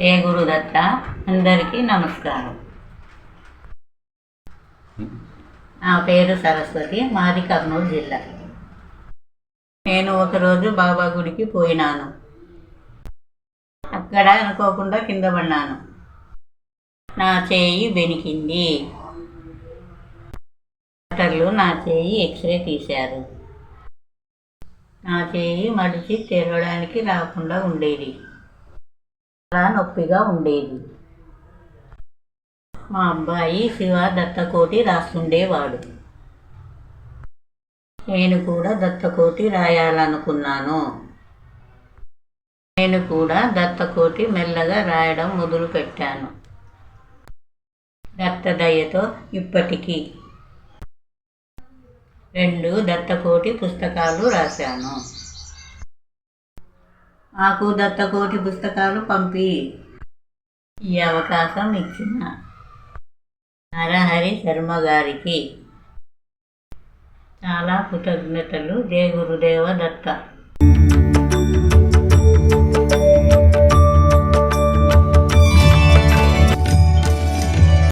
ఏ గురుదత్త అందరికీ నమస్కారం. నా పేరు సరస్వతి మాది కర్నూలు జిల్లా. నేను ఒకరోజు బాబా గుడికి పోయినాను. అక్కడ అనుకోకుండా కింద పడినాను నా చేయి బెనికింది డాక్టర్లు నా చేయి ఎక్స్రే తీశారు. నా చేయి మడిచి తెరవడానికి రాకుండా ఉండేది. చాలా నొప్పిగా ఉండేది. మా అబ్బాయి శివ దత్తకోటి రాస్తుండేవాడు. నేను కూడా దత్తకోటి రాయాలనుకున్నాను. నేను కూడా దత్తకోటి మెల్లగా రాయడం మొదలుపెట్టాను. దత్తదయ్యతో ఇప్పటికీ రెండు దత్తకోటి పుస్తకాలు రాశాను. నాకు దత్తకోటి పుస్తకాలు పంపి. ఈ అవకాశం ఇచ్చిన నరహరి శర్మ గారికి. చాలా కృతజ్ఞతలు. జయ గురుదేవ దత్త.